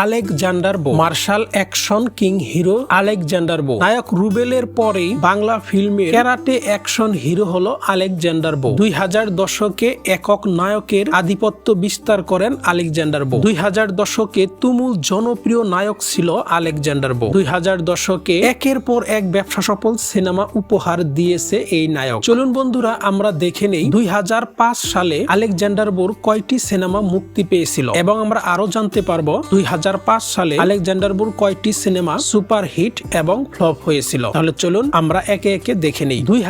Alexander Bo. Martial action king hero Alexander Bo. নায়ক রুবেলের পরেই বাংলা ফিল্মে ক্যারাটে অ্যাকশন হিরো হলো আলেকজান্ডার বো। দুই হাজার দশকে একক নায়কের আধিপত্য বিস্তার করেন আলেকজান্ডার বো। দুই হাজার দশকে তুমুল জনপ্রিয় নায়ক ছিল আলেকজান্ডার বো। দুই হাজার দশকে একের পর এক ব্যবসা সফল সিনেমা উপহার দিয়েছে এই নায়ক। চলুন বন্ধুরা, আমরা দেখে নেই দুই হাজার পাঁচ সালে আলেকজান্ডার বোর কয়টি সিনেমা মুক্তি পেয়েছিল। এবং আমরা আরও জানতে পারব দুই হাজার সালে আলেকজান্ডার কয়টি সিনেমা সুপার হিট এবং ফ্লপ হয়েছিল? তাহলে চলুন আমরা একে একে দেখে নেই। দুই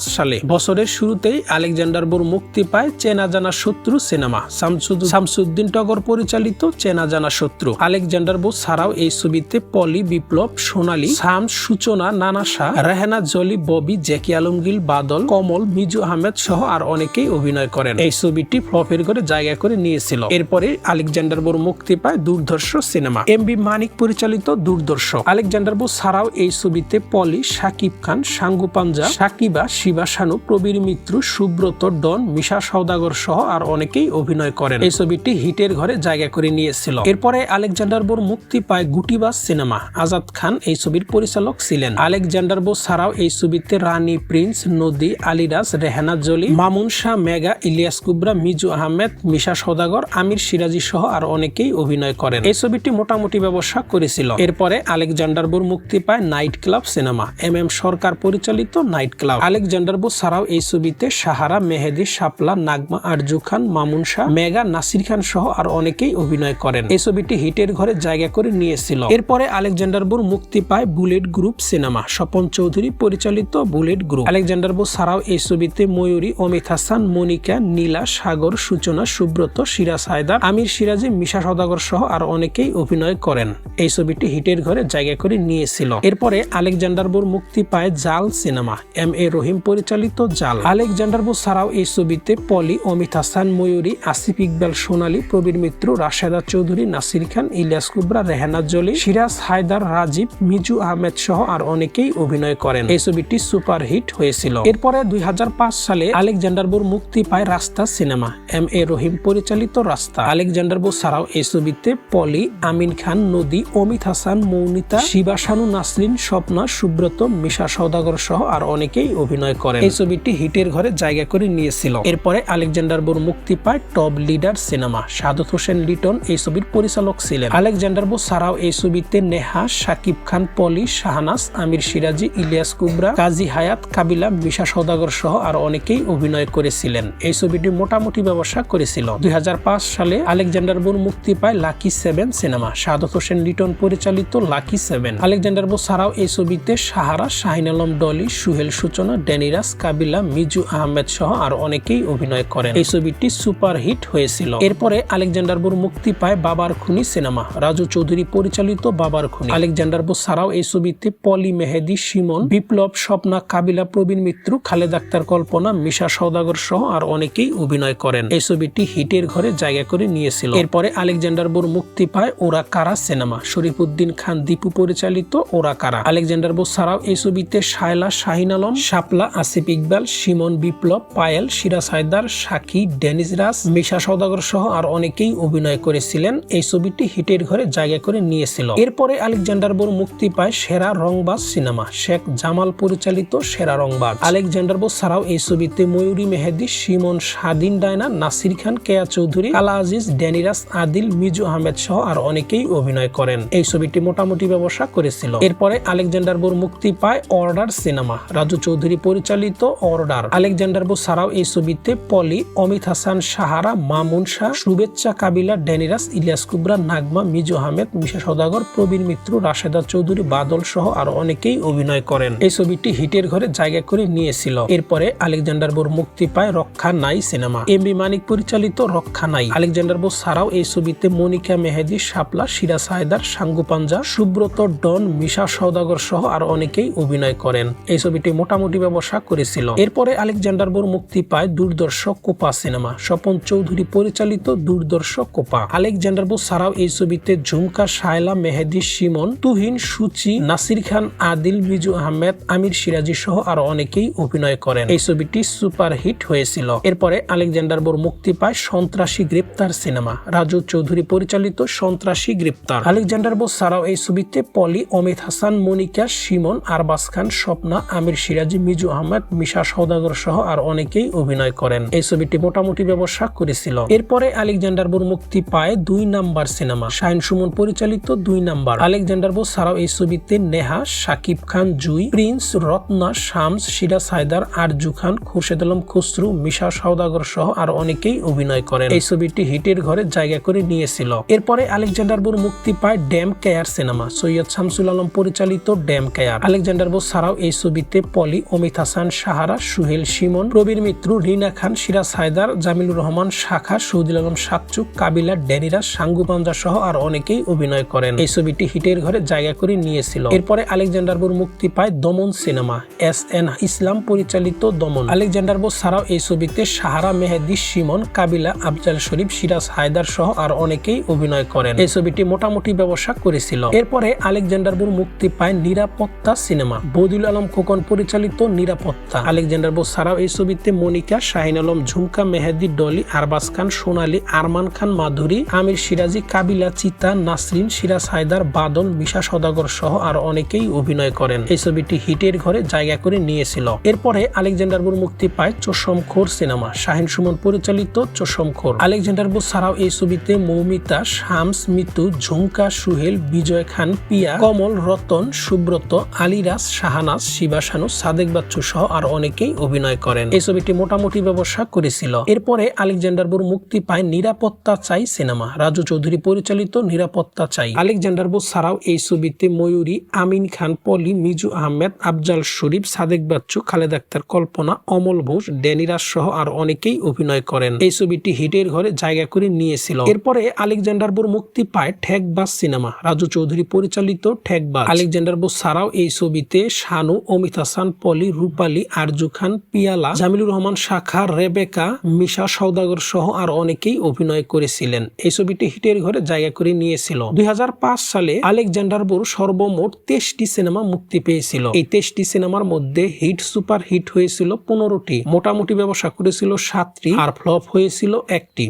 সালে বছরের শুরুতেই আলেকজান্ডার বোর মুক্তি পায় চেনা জানা শত্রু সিনেমা। শামসুদ- শামসুদ্দিন টগর পরিচালিত চেনা জানা শত্রু। আলেকজান্ডার বোস ছাড়াও এই ছবিতে পলি বিপ্লব, সোনালী, শাম, সূচনা, নানা শাহ, রেহানা জলি, ববি জ্যাকি আলমগীর, বাদল, কমল, মিজু আহমেদ সহ আর অনেকেই অভিনয় করেন। এই ছবিটি ফ্লপের করে জায়গা করে নিয়েছিল। এরপরে আলেকজান্ডার বোর মুক্তি পায় দুর্ধর্ষ সিনেমা। এম বি মানিক পরিচালিত দুর্ধর্ষ আলেকজান্ডার বোস ছাড়াও এই ছবিতে পলি সাকিব খান সাঙ্গু পাঞ্জা, সাকিবা, শিবা শানু, প্রবীর মিত্র, সুব্রত, ডন, মিশা সওদাগর সহ আর অনেকেই অভিনয় করেন। এই ছবিটি হিটের ঘরে জায়গা করে নিয়েছিল। এরপরে আলেকজান্ডার বোর মুক্তি পায় গুটিবাস সিনেমা। আজাদ খান এই ছবির পরিচালক ছিলেন। আলেকজান্ডার বো ছাড়াও এই ছবিতে রানী প্রিন্স, নদী, আলিরাজ, রেহানা জলি, মামুন শাহ, মেগা, ইলিয়াস কুবরা, মিজু আহমেদ, মিশা সৌদাগর আমির সিরাজি সহ আর অনেকেই অভিনয় করেন। এই ছবিটি মোটামুটি ব্যবসা করেছিল। এরপরে আলেকজান্ডার বোর মুক্তি পায় night club cinema. M M Sarkar পরিচালিত নাইট ক্লাব। আলেকজান্ডার বো ছাড়াও এই ছবিতে সাহারা, মেহেদি, শাপলা, নাগমা, আরজু খান, মামুন শাহ, মেগা, নাসির খান সহ আর অনেকেই অভিনয় করেন। এই ছবিটি হিটের ঘরে জায়গা করে নিয়েছিল। এরপরে আলেকজান্ডার বোর মুক্তি পায় bullet group cinema. Swapan Chowdhury পরিচালিত বুলেট গ্রুপ। আলেকজান্ডার বো ছাড়াও এই ছবিতে ময়ূরী, অমিত হাসান, মনিকা, নীলা, সাগর, সূচনা, সুব্রত সিরাজ হায়দার আমির সিরাজি, মিশা সদাগর সহ আর অনেকেই অভিনয় করেন। এই ছবিটি হিটের ঘরে জায়গা করে নিয়েছিল। এরপরে আলেকজান্ডার বোর মুক্তি পায় জাল সিনেমা। এম এ রহিম পরিচালিত জাল। আলেকজান্ডার বো ছাড়াও এই ছবিতে পলি, অমিত হাসান, ময়ূরী, আসিফ ইকবাল, সোনালী, প্রবীর মিত্র, রাশেদা চৌধুরী, নাসির খান, ইলিয়াস কুবরা, রেহানা জলি, সিরাজ হায়দার, রাজীব, মিজু আহমেদ সহ আর অনেকেই অভিনয় করেন। এই ছবিটি সুপার হিট হয়েছিল। এরপরে দুই হাজার পাঁচ সালে আলেকজান্ডার বোর মুক্তি পায় রাস্তা সিনেমা। এম এ রহিম পরিচালিত রাস্তা। আলেকজান্ডার বো ছাড়াও এই ছবিতে পলি আমিন খান, নদী, অমিত হাসান, মৌনিতা শিবাসানু নাসরিন, স্বপ্না, সুব্রত, মিশা সৌদাগর সহ আর অনেকেই অভিনয় করেন। এই ছবিটি হিটের ঘরে জায়গা করে নিয়েছিল। এরপরে আলেকজান্ডার বোর মুক্তি পায় top leader cinema. Sadat Hossain Liton এই ছবির পরিচালক ছিলেন। আলেকজান্ডার বো ছাড়াও এই ছবিতে নেহা সাকিব খান, পলি শাহনাস আমির সিরাজি, ইলিয়াস কুবরা, কাজী হায়াত, কাবিলা, মিশা সৌদাগর সহ আর অনেকেই অভিনয় করেছিলেন। এই ছবিটি মোটামুটি ব্যবসা করেছিল। দুই হাজার পাঁচ সালে আলেকজান্ডার বোর মুক্তি পায় lucky seven. Cinema. Sadat Hossain Liton পরিচালিত লাকি সেভেন। আলেকজান্ডার বো ছাড়াও এই ছবিতে সাহারা, শাহিন আলম, ডলি, সুহেল সূচনা ড্যানিরাস কাবিলা, মিজু আহমেদ সহ আর অনেকেই অভিনয় করেন। এই ছবিটি সুপার হিট হয়েছিল। এরপরে আলেকজান্ডার বোর মুক্তি পায় বাবার খুনি সিনেমা। রাজু চৌধুরী পরিচালিত বাবার খুনি। আলেকজান্ডার বো ছাড়াও এই ছবিতে পলি মেহেদি সিমন বিপ্লব, স্বপ্না, কাবিলা, প্রবীণ মিত্র, খালেদ আক্তার, কল্পনা, মিশা সৌদাগর সহ আর অনেকেই অভিনয় করেন। এই ছবিটি হিটের ঘরে জায়গা করে নিয়েছিল। এরপরে আলেকজান্ডার বোর মুক্তি পায় ওরা কারা সিনেমা? শরীফুদ্দিন খান, দীপু পরিচালিত ওরা কারা? আলেকজান্ডার বো ছাড়াও এই ছবিতে শায়লা শাহিন আলম, শাপলা, আসিফ ইকবাল সিমন বিপ্লব, পায়েল সিরাজ হায়দার সাকি ডেনিস রাজ, মিশা সৌদাগর সহ আর অনেকেই অভিনয় করেছিলেন। এই ছবিটি হিটের ঘরে জায়গা করে নিয়েছিল। এরপরে আলেকজান্ডার বোর মুক্তি পায় সেরা রংবাজ সিনেমা। শেখ জামাল পরিচালিত সেরা রংবাজ। আলেকজান্ডার বো ছাড়াও এই ছবিতে ময়ূরী মেহেদি সিমন স্বাধীন ডায়না, নাসির খান, কেয়া চৌধুরী আলা আজিজ ড্যানিরাস আদিল, মিজু আহমেদ সহ আর অনেকেই অভিনয় করেন। এই ছবিটি মোটামুটি ব্যবসা করেছিল। এরপরে আলেকজান্ডার বোর মুক্তি পায় অর্ডার সিনেমা। রাজু চৌধুরী পরিচালিত অর্ডার। আলেকজান্ডার বো ছাড়াও এই ছবিতে পলি, অমিত হাসান, সাহারা, মামুন শাহ, শুভেচ্ছা কাবিলা ড্যানিরাস ইলিয়াস কুবরা, নাগমা, মিজু আহমেদ, মিশা সদাগর প্রবীর মিত্র, রাশেদা চৌধুরী, বাদল সহ আর অনেকেই অভিনয় করেন। এই ছবিটি হিটের ঘরে জায়গা করে নিয়েছিল। এরপরে আলেকজান্ডার বোর মুক্তি পায় রক্ষা নাই সিনেমা। এম বি মানিক পরিচালিত রক্ষা নাই। আলেকজান্ডার বো ছাড়াও এই ছবিতে মনিকা মেহেদি শাপলা সিরাজ হায়দার সাঙ্গু পাঞ্জা সুব্রত, ডন, মিশা সৌদাগর সহ আর অনেকেই অভিনয় করেন। এই ছবিটি মোটামুটি ব্যবসা করেছিল। এরপরে আলেকজান্ডার বোর মুক্তি পায় দূরদর্শক কোপা সিনেমা। স্বপন চৌধুরী পরিচালিত দূরদর্শক কোপা। আলেকজান্ডার বো ছাড়াও এই ছবিতে ঝুমকা, শায়লা, মেহেদি সিমন তুহিন, সুচি, নাসির খান, আদিল মিজু আহমেদ, আমির সিরাজি সহ আরও অনেকেই অভিনয় করেন। এই ছবিটি সুপার হিট হয়েছিল। এরপরে আলেকজান্ডার বোর মুক্তি পায় সন্ত্রাসী গ্রেপ্তার সিনেমা। রাজু চৌধুরী পরিচালিত সন্ত্রাসী গ্রেপ্তার। আলেকজান্ডার বোস ছাড়াও এই ছবিতে পলি, অমিত হাসান, মনিকা সিমন আরবাস খান, স্বপ্না, আমির সিরাজি, মিজু আহমেদ, মিশা সৌদাগর সহ আর অনেকেই অভিনয় করেন। এই ছবিটি মোটামুটি ব্যবসা করেছিল। এরপরে আলেকজান্ডার বোর মুক্তি পায় দুই নাম্বার সিনেমা। শাহিন সুমন পরিচালিত দুই নাম্বার। আলেকজান্ডার বোস ছাড়াও এই ছবিতে নেহা, শাকিব খান, জুই, প্রিন্স, রত্না, শামস সিরাজ হায়দার আরজু খান, খুরশেদ আলম, খুসরু, মিশা সৌদাগর সহ আর অনেকেই অভিনয় করেন। এই ছবিটি হিটের ঘরে জায়গা করে নিয়েছিল। এরপরে আলেকজান্ডার বোর মুক্তি পায় damn care cinema. Syed Shamsul Alam পরিচালিত ড্যাম কেয়ার। আলেকজান্ডার বোস ছাড়াও এই ছবিতে পলি, অমিত হাসান, সাহারা, সুহেল সিমন প্রবীর মিত্র, রিনা খান, সিরাজ হায়দার, জামিলুর রহমান, শাখা, সৌদিল আলম সাকচুক কাবিলা ড্যানিরা সাঙ্গু পাঞ্জা সহ আর অনেকেই অভিনয় করেন। এই ছবিটি হিটের ঘরে জায়গা করে নিয়েছিল। এরপরে আলেকজান্ডার বোর মুক্তি পায় দমন সিনেমা, এস এন ইসলাম পরিচালিত দমন। আলেকজান্ডার বোস ছাড়াও এই ছবিতে সাহারা, মেহেদি সিমন কাবিলা, আফজাল শরীফ, সিরাজ হায়দার সহ আর অনেকেই অভিনয় করেন। এই ছবিটি মোটামুটি ব্যবসা করেছিল। এরপরে আলেকজান্ডার বোর মুক্তি পায় নিরাপত্তা সিনেমা। বদিউল আলম খোকন পরিচালিত নিরাপত্তা। আলেকজান্ডার বোস ছাড়াও এই ছবিতে মনিকা, শাহিন আলম, ঝুমকা, মেহেদি, ডলি আরবাস খান, সোনালী, আরমান খান মাধুরী, আমির সিরাজি, কাবিলা, চিতা, নাসরিন সিরাজ হায়দার, বাদল, মিশা সদাগর সহ আর অনেকেই অভিনয় করেন। এই ছবিটি হিটের ঘরে জায়গা করে নিয়েছিল। এরপরে আলেকজান্ডার বোর মুক্তি পায় চোষম খোর সিনেমা। শাহিন সুমন পরিচালিত চোষম খোর। আলেকজান্ডার বোস ছাড়াও এই ছবিতে মৌমিতা শামস মিতু ঝুমকা, সুহেল, বিজয় খান, পিয়া, কমল, রতন, সুব্রত, আলিরাজ, শাহানাজ শিবাসানু সাদেক বাচ্চু সহ আর অনেকেই অভিনয় করেন। এই ছবিটি মোটামুটি ব্যবসা করেছিল। এরপরে আলেকজান্ডার বোর মুক্তি পায় নিরাপত্তা চাই সিনেমা। রাজু চৌধুরী পরিচালিত নিরাপত্তা চাই। আলেকজান্ডার বোস ছাড়াও এই ছবিতে ময়ূরী, আমিন খান, পলি, মিজু আহমেদ, আফজাল শরীফ, সাদেক বাচ্চু, খালেদ আক্তার, কল্পনা, অমল ঘোষ ড্যানিরাজ সহ আর অনেকেই অভিনয় করেন। এই ছবিটি হিটের ঘরে জায়গা করে নিয়েছিল। এরপরে আলেকজান্ডার বোর মুক্তি পায় ঠেকবাস সিনেমা। রাজু চৌধুরী পরিচালিত ঠেকবাস আলেকজান্ডার বোস ছাড়াও এই ছবিতে শানু অমিত হাসান, পলি, রূপালী, আরজু খান, পিয়ালা, জামিলুর রহমান শাখা, রেবেকা, মিশা সৌদাগর সহ আর অনেকেই অভিনয় করেছিলেন। এই ছবিটি হিটের ঘরে জায়গা করে নিয়েছিল। দুই হাজার পাঁচ সালে আলেকজান্ডার বোর সর্বমোট তেইশটি সিনেমা মুক্তি পেয়েছিল। এই তেইশটি সিনেমার মধ্যে হিট সুপার হিট হয়েছিল পনেরোটি। মোটামুটি ব্যবসা করেছিল সাতটি আর ফ্লপ হয়েছিল একটি।